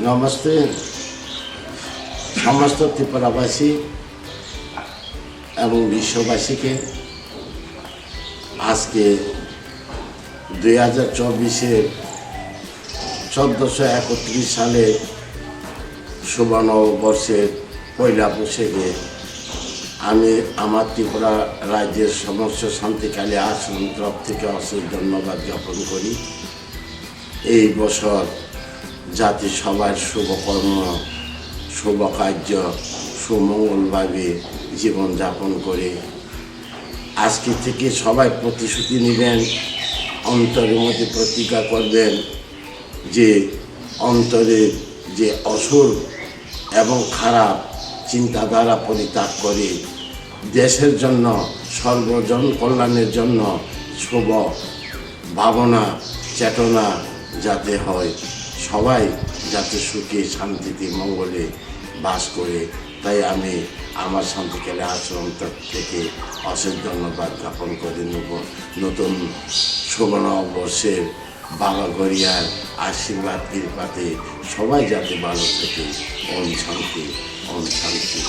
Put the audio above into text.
নমস্তে। সমস্ত ত্রিপুরাবাসী এবং বিশ্ববাসীকে আজকে দুই হাজার চব্বিশের চোদ্দোশো একত্রিশ সালের সুবর্ণবর্ষের পয়লা বৈশাখে আমি আমার ত্রিপুরা রাজ্যের সমস্ত শান্তিকালী আসন তরফ থেকে অশেষ ধন্যবাদ জ্ঞাপন করি। এই বছর জাতি সবার শুভকর্ম শুভ কার্য, সুমঙ্গলভাবে জীবনযাপন করে। আজকে থেকে সবাই প্রতিশ্রুতি নেবেন, অন্তরের মধ্যে প্রতিজ্ঞা করবেন যে অন্তরের যে অসুর এবং খারাপ চিন্তাধারা পরিত্যাগ করে দেশের জন্য, সর্বজন কল্যাণের জন্য শুভ ভাবনা, চেতনা যাতে হয়। সবাই যাতে সুখে, শান্তিতে, মঙ্গলে বাস করে। তাই আমি আমার শান্তিকালে আশ্রম থেকে অশেষ ধন্যবাদ জ্ঞাপন করে নেব। নতুন সুবর্ণবর্ষের বাবা গড়িয়ার আশীর্বাদ, কৃপাতে সবাই যাতে ভালো থাকে। অন শান্তি, ওম শান্তি।